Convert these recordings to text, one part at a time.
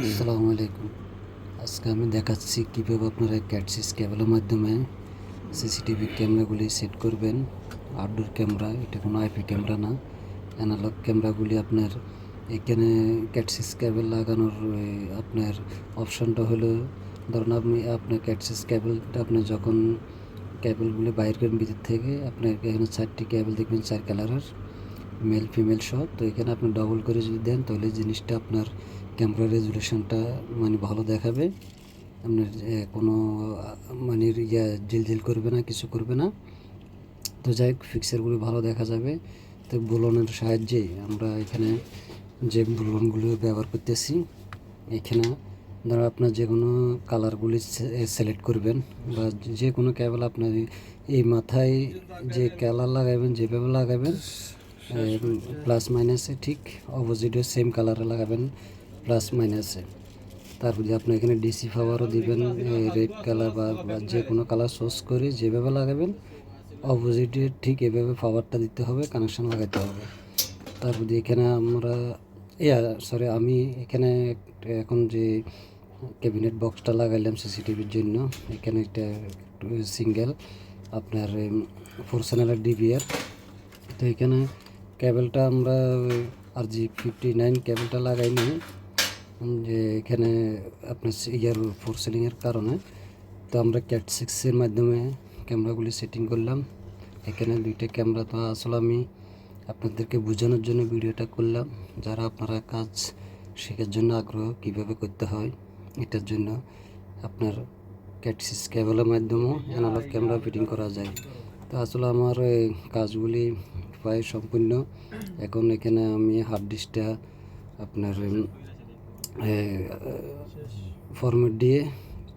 আসসালামু আলাইকুম। আজকে আমি দেখাচ্ছি কীভাবে আপনারা ক্যাটসিস কেবলের মাধ্যমে সিসিটিভি ক্যামেরাগুলি সেট করবেন। আউটডোর ক্যামেরা, এটা কোনো আইপি ক্যামেরা না। অ্যানালগ ক্যামেরাগুলি আপনার এখানে ক্যাটসিস কেবল লাগানোর আপনার অপশনটা হলো, ধরুন আপনি, আপনার ক্যাটসিস কেবলটা আপনি যখন কেবলগুলি বাইর করেন ভিতর থেকে আপনার এখানে চারটি কেবল দেখবেন, চার কালারের, মেল, ফিমেল সব তো এখানে আপনি ডবল করে যদি দেন, তাহলে জিনিসটা আপনার ক্যামেরা রেজুলেশনটা মানে ভালো দেখাবে। আপনার কোনো মানে ইয়া জিলজিল করবে না, কিছু করবে না। তো যাই হোক ফিক্সারগুলি ভালো দেখা যাবে। তো বুলনের সাহায্যে আমরা এখানে যে বুলনগুলো ব্যবহার করতেছি, এখানে ধরো আপনার যে কোনো কালারগুলি সিলেক্ট করবেন বা যে কোনো কেবল আপনার এই মাথায় যে কালার লাগাবেন যেভাবে লাগাবেন প্লাস মাইনাসে ঠিক অপোজিটে সেম কালারে লাগাবেন। প্লাস মাইনাসে তারপর আপনি এখানে ডিসি পাওয়ারও দিবেন রেড কালার বা যে কোনো কালার সোর্স করে যেভাবে লাগাবেন অপোজিটে ঠিক এভাবে পাওয়ারটা দিতে হবে কানেকশন লাগাতে হবে। তারপর এখানে আমরা ইয়া সরি আমি এখানে এখন যে ক্যাবিনেট বক্সটা লাগাইলাম সিসিটিভির জন্য, এখানে একটা সিঙ্গেল আপনার ফোর চ্যানেলের ডিবিআর তো এখানে কেবলটা আমরা আর জি ফিফটি নাইন কেবলটা লাগাইনি। যে এখানে আপনার ইয়ার ফোর সেলিংয়ের কারণে, তো আমরা ক্যাট সিক্সের মাধ্যমে ক্যামেরাগুলি সেটিং করলাম। এখানে দুইটা ক্যামেরা তো আসলে আমি আপনাদেরকে বোঝানোর জন্য ভিডিওটা করলাম। যারা আপনারা কাজ শেখার জন্য আগ্রহ কীভাবে করতে হয়, এটার জন্য আপনার ক্যাটসিস কেবলের মাধ্যমেও অ্যানালগ ক্যামেরা ফিটিং করা যায়। তো আসলে আমার কাজগুলি প্রায় সম্পূর্ণ। এখন এখানে আমি হার্ড ডিস্কটা আপনার ফরম্যাট দিয়ে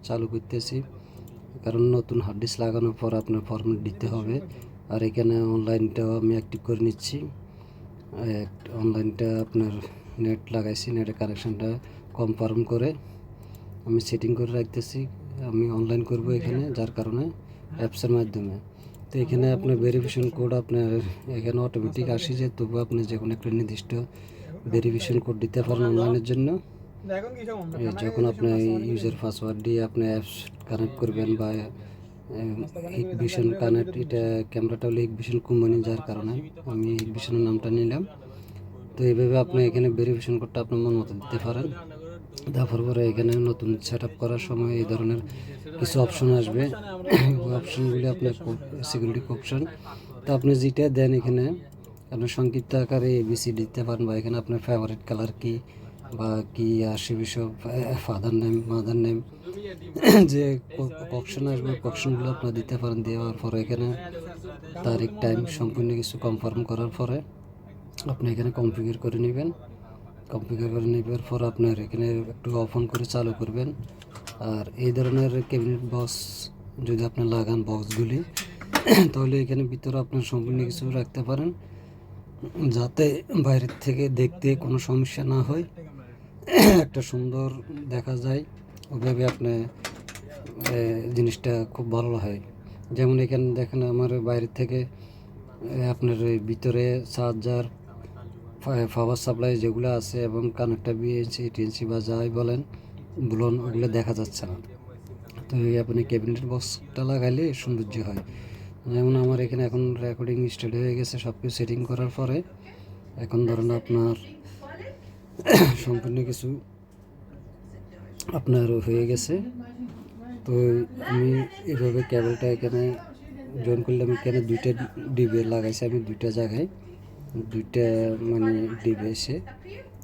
চালু করতেছি। কারণ নতুন হার্ড ডিস্ক লাগানোর পর আপনার ফরম্যাট দিতে হবে। আর এখানে অনলাইনটাও আমি অ্যাক্টিভ করে নিচ্ছি। অনলাইনটা আপনার নেট লাগাইছি নেটের কানেকশানটা কনফার্ম করে। আমি সেটিং করে রাখতেছি। আমি অনলাইন করব এখানে, যার কারণে অ্যাপসের মাধ্যমে। তো এখানে আপনার ভেরিফিকেশন কোড আপনার এখানে অটোমেটিক আসে যে তবু আপনি যে কোনো একটা নির্দিষ্ট ভেরিফিকেশন কোড দিতে পারেন অনলাইনের জন্য। যখন আপনি ইউজার পাসওয়ার্ড দিয়ে আপনি অ্যাপস কানেক্ট করবেন বা হিক ভিশন কানেক্ট এটা ক্যামেরাটা হলো হিক ভিশন কোম্পানি যার কারণে। আমি হিক ভিশনের নামটা নিলাম। তো এইভাবে আপনি এখানে ভেরিফিকেশন করতে আপনার মন মতো দিতে পারেন। তারপর পরে এখানে নতুন সেট করার সময় এই ধরনের কিছু অপশন আসবে। ওই অপশনগুলি আপনার সিকিউরিটি অপশন তো আপনি যেটা দেন এখানে আপনি সংক্ষিপ্ত আকারে এবিসি দিতে পারেন বা এখানে আপনার ফেভারিট কালার কি বা কি আসে বিষয় ফাদার নেম মাদার নেম যে অপশন আসবে অপশনগুলো আপনার দিতে পারেন, দেওয়ার পরে এখানে তারিখ টাইম সম্পূর্ণ কিছু কনফার্ম করার পরে আপনি এখানে কনফিগার করে নেবেন। কনফিগার করে নেবার পর আপনার এখানে একটু অফ অন করে চালু করবেন। আর এই ধরনের ক্যাবিনেট বক্স যদি আপনি লাগান বক্সগুলি তাহলে এখানে ভিতরে আপনার সম্পূর্ণ কিছু রাখতে পারেন। যাতে বাইরের থেকে দেখতে কোনো সমস্যা না হয়। একটা সুন্দর দেখা যায়। ওইভাবে আপনি জিনিসটা খুব ভালো হয়। যেমন এখানে দেখেন আমার বাইরের থেকে আপনার ভিতরে চার্জার পাওয়ার সাপ্লাই যেগুলো আছে এবং কানেক্টটা বিএনসি টিএনসি বা যাই বলেন, বুলন, ওগুলো দেখা যাচ্ছে না। তো আপনি ক্যাবিনেট বক্সটা লাগাইলে সৌন্দর্য হয়। যেমন আমার এখানে এখন রেকর্ডিং স্টার্ট হয়ে গেছে সব কিছু সেটিং করার পরে, এখন ধরেন আপনার সম্পূর্ণ কিছু আপনার হয়ে গেছে। তো আমি এভাবে কেবলটা এখানে জয়েন করলাম। এখানে দুইটা ডিবে লাগাইছি আমি দুইটা জায়গায়। দুইটা মানে ডিবে এসে।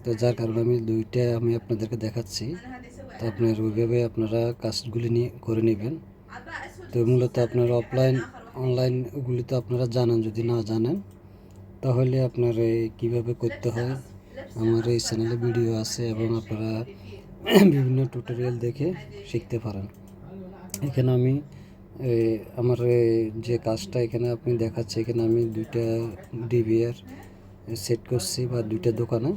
তো যার কারণে আমি দুইটা আমি আপনাদেরকে দেখাচ্ছি। তো আপনার ওইভাবে আপনারা কাজগুলি নিয়ে করে নেবেন। তো মূলত আপনার অফলাইন অনলাইন ওগুলি তো আপনারা জানেন। যদি না জানেন, তাহলে আপনার এই কীভাবে করতে হয় আমার এই চ্যানেলে ভিডিও আছে এবং আপনারা বিভিন্ন টিউটোরিয়াল দেখে শিখতে পারেন। এখানে আমি আমার যে কাজটা এখানে আপনি দেখাচ্ছে, এখানে আমি দুইটা ডিবিআর সেট করছি বা দুইটা দোকানে।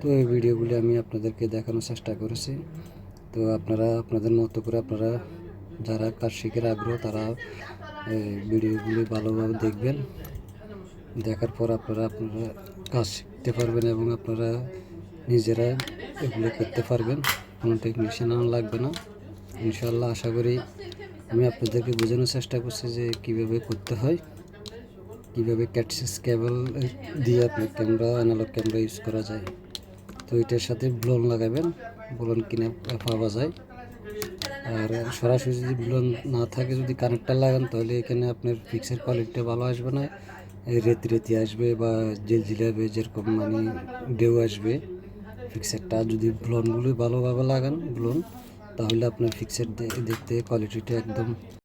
তো এই ভিডিওগুলি আমি আপনাদেরকে দেখানোর চেষ্টা করেছি। তো আপনারা, আপনাদের মতো করে আপনারা যারা কাজ শিখের আগ্রহ, তারা ভিডিওগুলি ভালোভাবে দেখবেন। দেখার পর আপনারা আপনারা কাজ শিখতে পারবেন এবং আপনারা নিজেরা এগুলো করতে পারবেন। কোনো টেকনিশিয়ান লাগবে না। ইনশাল্লাহ আশা করি আমি আপনাদেরকে বোঝানোর চেষ্টা করছি যে কীভাবে করতে হয়, কীভাবে ক্যাটসিস কেবল দিয়ে আপনার ক্যামেরা অ্যানালগ ক্যামেরা ইউজ করা যায়। তো এটার সাথে ব্লোন লাগাবেন, ব্লোন কিনে পাওয়া যায়। আর সরাসরি যদি ব্লোন না থাকে, যদি কানেক্টার লাগান, তাহলে এখানে আপনার ফিক্সের কোয়ালিটিটা ভালো আসবে না। রেতি রেতি আসবে বা জেল জিলাবে যেরকম মানে ঢেউ আসবে ফিক্সারটা যদি ব্লনগুলো ভালোভাবে লাগান ব্লন তাহলে আপনার ফিক্সার দেখতে কোয়ালিটিটা একদম